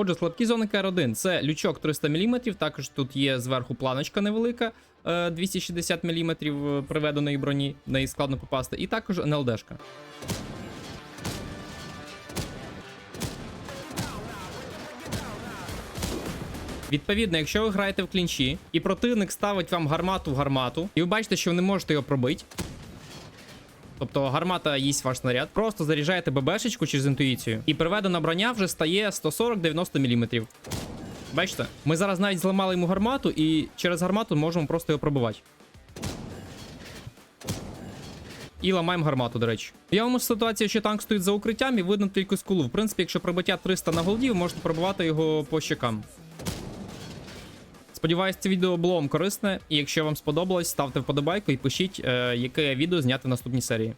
Отже, слабкі зони КР1 це лючок 300 мм, також тут є зверху планочка невелика, е, 260 мм приведеної броні, в неї складно попасти, і також НЛДшка. Відповідно, якщо ви граєте в клінчі, і противник ставить вам гармату в гармату, і ви бачите, що ви не можете його пробити. Тобто гармата їсть ваш снаряд, просто заряджаєте ББшечку через інтуїцію, і приведена броня вже стає 140-90 мм. Бачите, ми зараз навіть зламали йому гармату, і через гармату можемо просто його пробивати. І ламаємо гармату, до речі. В явному ситуації, що танк стоїть за укриттям і видно тільки скулу. В принципі, якщо пробиття 300 на голді, ви можете пробивати його по щекам. Сподіваюсь, це відео було вам корисне, і якщо вам сподобалось, ставте вподобайку і пишіть, е, яке відео зняти в наступній серії.